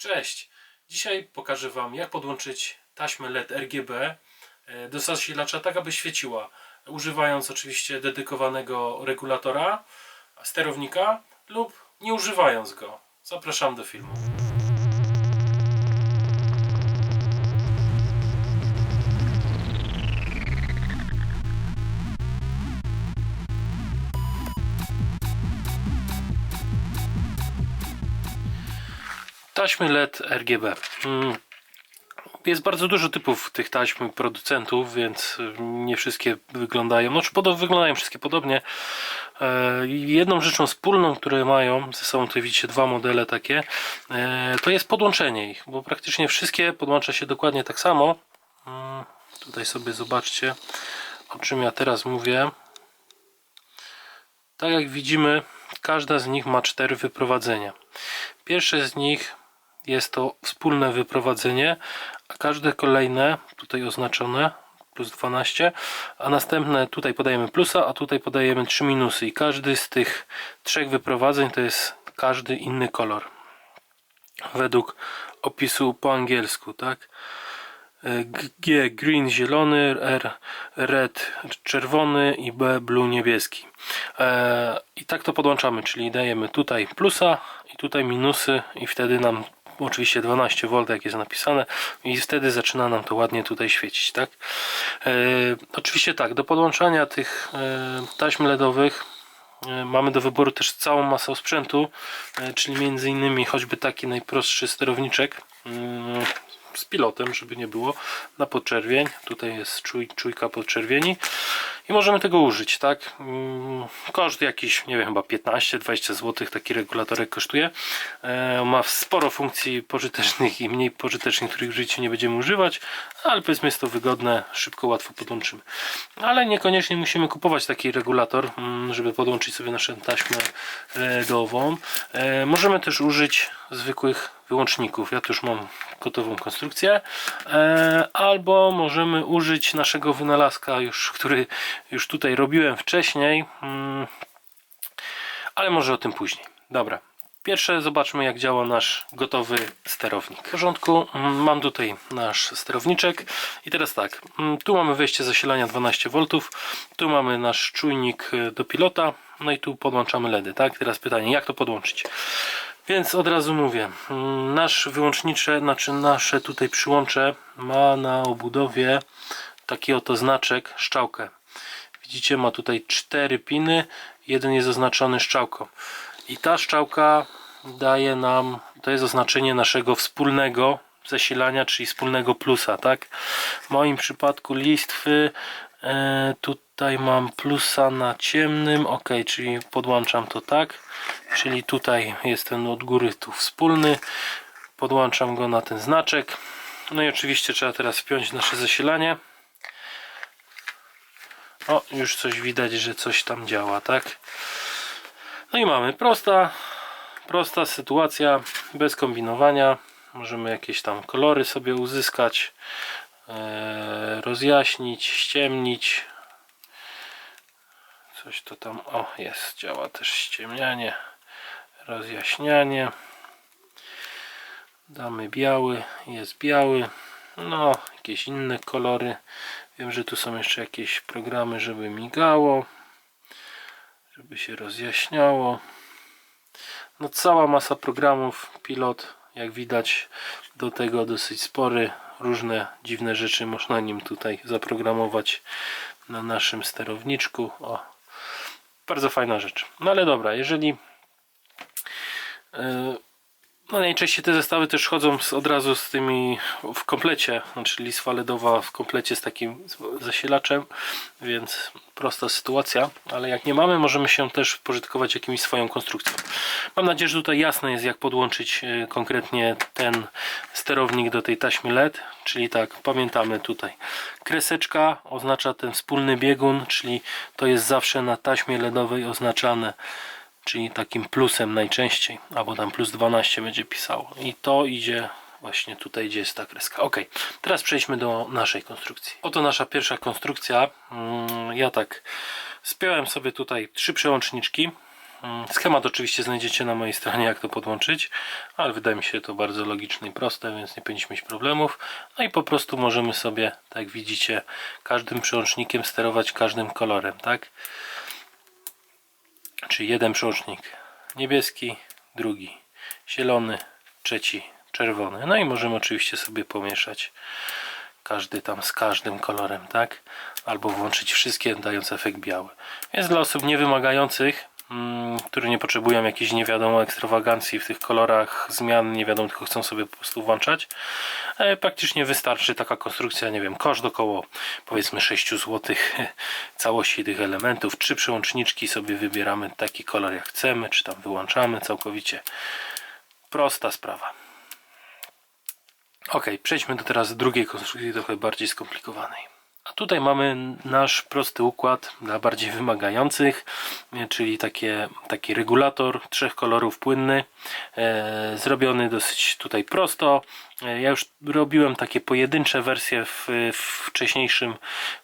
Cześć! Dzisiaj pokażę Wam jak podłączyć taśmę LED RGB e, do zasilacza tak aby świeciła używając oczywiście dedykowanego regulatora, sterownika lub nie używając go. Zapraszam do filmu. Taśmy LED RGB. Mm, Jest bardzo dużo typów tych taśm producentów, więc nie wszystkie wyglądają, no czy podo- wyglądają wszystkie podobnie. E, Jedną rzeczą wspólną, które mają, ze sobą tutaj widzicie dwa modele takie, e, to jest podłączenie ich, bo praktycznie wszystkie podłącza się dokładnie tak samo. Mm, Tutaj sobie zobaczcie, o czym ja teraz mówię. Tak jak widzimy, każda z nich ma cztery wyprowadzenia. Pierwsze z nich jest to wspólne wyprowadzenie, a każde kolejne, tutaj oznaczone, plus 12, a następne tutaj podajemy plusa, a tutaj podajemy 3 minusy i każdy z tych trzech wyprowadzeń to jest każdy inny kolor. Według opisu po angielsku, tak? G green zielony, R red czerwony i B blue niebieski. E, I tak to podłączamy, czyli dajemy tutaj plusa i tutaj minusy i wtedy nam oczywiście 12V jak jest napisane i wtedy zaczyna nam to ładnie tutaj świecić, tak? E, oczywiście tak, do podłączania tych e, taśm LEDowych e, mamy do wyboru też całą masę sprzętu, e, czyli między innymi choćby taki najprostszy sterowniczek mm, z pilotem, żeby nie było, na podczerwień. Tutaj jest czuj, czujka podczerwieni i możemy tego użyć, tak? Mm, Koszt jakiś, nie wiem, chyba 15-20 zł taki regulatorek kosztuje. E, ma sporo funkcji pożytecznych i mniej pożytecznych, których w życiu nie będziemy używać, ale powiedzmy jest to wygodne, szybko, łatwo podłączymy. Ale niekoniecznie musimy kupować taki regulator, mm, żeby podłączyć sobie naszą taśmę LEDową. E, Możemy też użyć zwykłych wyłączników. Ja tu już mam gotową konstrukcję. E, albo możemy użyć naszego wynalazka, już, który już tutaj robiłem wcześniej. Mm, ale może o tym później. Dobra. Pierwsze zobaczmy jak działa nasz gotowy sterownik. W porządku, mm, mam tutaj nasz sterowniczek i teraz tak, mm, tu mamy wejście zasilania 12V, tu mamy nasz czujnik do pilota, no i tu podłączamy LEDy, tak? Teraz pytanie, jak to podłączyć? Więc od razu mówię, mm, nasz wyłącznicze, znaczy nasze tutaj przyłącze ma na obudowie taki oto znaczek, szczałkę. Widzicie, ma tutaj cztery piny, jeden jest oznaczony szczałką. I ta szczałka daje nam, to jest oznaczenie naszego wspólnego zasilania, czyli wspólnego plusa, tak? W moim przypadku listwy e, tutaj mam plusa na ciemnym, ok, czyli podłączam to tak, czyli tutaj jest ten od góry tu wspólny, podłączam go na ten znaczek, no i oczywiście trzeba teraz wpiąć nasze zasilanie. O, już coś widać, że coś tam działa, tak? No i mamy prosta, prosta sytuacja, bez kombinowania. Możemy jakieś tam kolory sobie uzyskać, rozjaśnić, ściemnić. Coś to tam, o jest, działa też ściemnianie, rozjaśnianie. Damy biały, jest biały. No, jakieś inne kolory. Wiem, że tu są jeszcze jakieś programy, żeby migało żeby się rozjaśniało. No cała masa programów, pilot, jak widać, do tego dosyć spory. Różne dziwne rzeczy można nim tutaj zaprogramować na naszym sterowniczku. O, bardzo fajna rzecz. No ale dobra, jeżeli yy, no najczęściej te zestawy też chodzą z, od razu z tymi w komplecie, znaczy listwa LEDowa w komplecie z takim zasilaczem, więc prosta sytuacja, ale jak nie mamy, możemy się też pożytkować jakimś swoją konstrukcją. Mam nadzieję, że tutaj jasne jest jak podłączyć e, konkretnie ten sterownik do tej taśmy LED, czyli tak, pamiętamy tutaj kreseczka oznacza ten wspólny biegun, czyli to jest zawsze na taśmie LEDowej oznaczane czyli takim plusem najczęściej, albo tam plus 12 będzie pisało. I to idzie właśnie tutaj, gdzie jest ta kreska. Ok, teraz przejdźmy do naszej konstrukcji. Oto nasza pierwsza konstrukcja. Mm, Ja tak spiąłem sobie tutaj trzy przełączniczki. Mm, Schemat oczywiście znajdziecie na mojej stronie, jak to podłączyć, ale wydaje mi się to bardzo logiczne i proste, więc nie powinniśmy mieć problemów. No i po prostu możemy sobie, tak widzicie, każdym przełącznikiem sterować każdym kolorem, tak? Czyli jeden przełącznik niebieski, drugi zielony, trzeci czerwony. No i możemy oczywiście sobie pomieszać każdy tam z każdym kolorem, tak? Albo włączyć wszystkie, dając efekt biały. Więc dla osób niewymagających, mm, które nie potrzebują jakiejś nie wiadomo ekstrawagancji w tych kolorach zmian, nie wiadomo, tylko chcą sobie po prostu włączać, e, praktycznie wystarczy taka konstrukcja, nie wiem, koszt około powiedzmy 6 zł całości tych elementów. Trzy przełączniczki sobie wybieramy taki kolor jak chcemy, czy tam wyłączamy całkowicie. Prosta sprawa. Ok, przejdźmy do teraz drugiej konstrukcji, trochę bardziej skomplikowanej. A tutaj mamy nasz prosty układ dla bardziej wymagających, czyli takie, taki regulator trzech kolorów płynny, e, zrobiony dosyć tutaj prosto. E, ja już robiłem takie pojedyncze wersje w, wcześniejszym,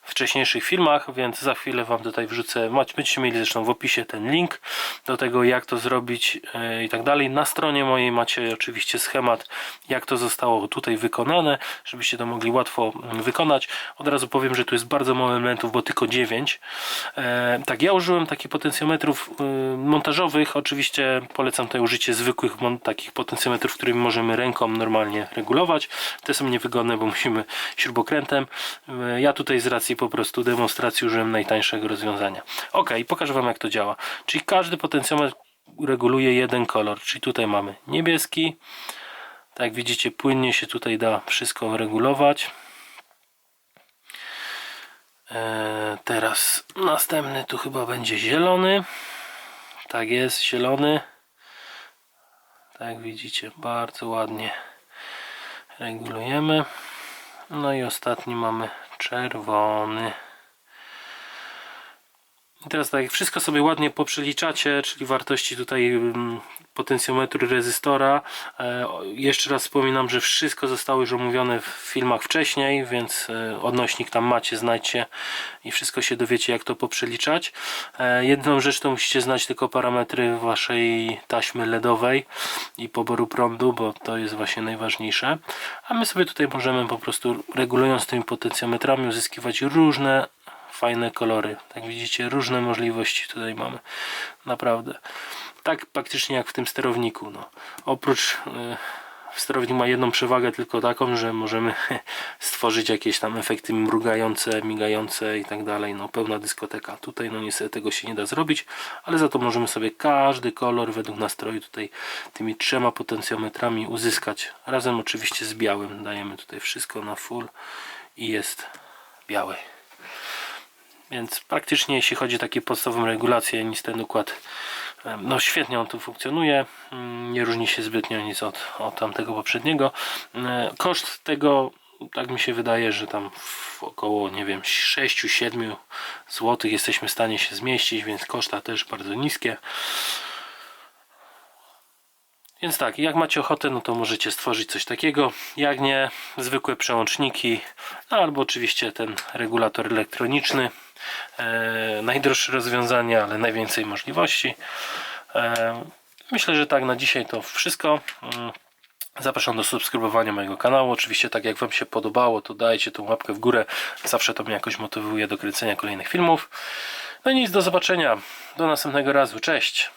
wcześniejszych filmach, więc za chwilę Wam tutaj wrzucę, będziecie mieli zresztą w opisie ten link do tego jak to zrobić e, i tak dalej. Na stronie mojej macie oczywiście schemat jak to zostało tutaj wykonane, żebyście to mogli łatwo mm, wykonać. Od razu powiem, że tu jest bardzo mało elementów, bo tylko 9. E, tak, ja użyłem takich potencjometrów y, montażowych. Oczywiście polecam tutaj użycie zwykłych takich potencjometrów, którymi możemy ręką normalnie regulować. Te są niewygodne, bo musimy śrubokrętem. E, Ja tutaj z racji po prostu demonstracji użyłem najtańszego rozwiązania. Ok, pokażę Wam jak to działa. Czyli każdy potencjometr reguluje jeden kolor. Czyli tutaj mamy niebieski. Tak jak widzicie, płynnie się tutaj da wszystko regulować. E, teraz następny tu chyba będzie zielony. Tak jest, zielony. Tak widzicie, bardzo ładnie regulujemy. No i ostatni mamy czerwony. I teraz tak, jak wszystko sobie ładnie poprzeliczacie, czyli wartości tutaj mm, potencjometru rezystora. E, jeszcze raz wspominam, że wszystko zostało już omówione w filmach wcześniej, więc e, odnośnik tam macie, znajdźcie i wszystko się dowiecie jak to poprzeliczać. E, jedną rzecz to musicie znać tylko parametry waszej taśmy LEDowej i poboru prądu, bo to jest właśnie najważniejsze. A my sobie tutaj możemy po prostu regulując tymi potencjometrami uzyskiwać różne fajne kolory. Tak widzicie, różne możliwości tutaj mamy. Naprawdę. Tak praktycznie jak w tym sterowniku. No. Oprócz yy, sterownik ma jedną przewagę tylko taką, że możemy stworzyć jakieś tam efekty mrugające, migające i tak dalej. No pełna dyskoteka. Tutaj no niestety tego się nie da zrobić, ale za to możemy sobie każdy kolor według nastroju tutaj tymi trzema potencjometrami uzyskać. Razem oczywiście z białym. Dajemy tutaj wszystko na full i jest biały. Więc praktycznie jeśli chodzi o takie podstawową regulację, nic ten układ no świetnie on tu funkcjonuje. Mm, Nie różni się zbytnio nic od, od tamtego poprzedniego. E, Koszt tego tak mi się wydaje, że tam w około nie wiem 6-7 zł jesteśmy w stanie się zmieścić, więc koszta też bardzo niskie. Więc tak, jak macie ochotę, no to możecie stworzyć coś takiego. Jak nie, zwykłe przełączniki, albo oczywiście ten regulator elektroniczny. E, najdroższe rozwiązanie, ale najwięcej możliwości. E, myślę, że tak na dzisiaj to wszystko. Mm. Zapraszam do subskrybowania mojego kanału. Oczywiście, tak jak Wam się podobało, to dajcie tą łapkę w górę. Zawsze to mnie jakoś motywuje do kręcenia kolejnych filmów. No i nic, do zobaczenia. Do następnego razu. Cześć.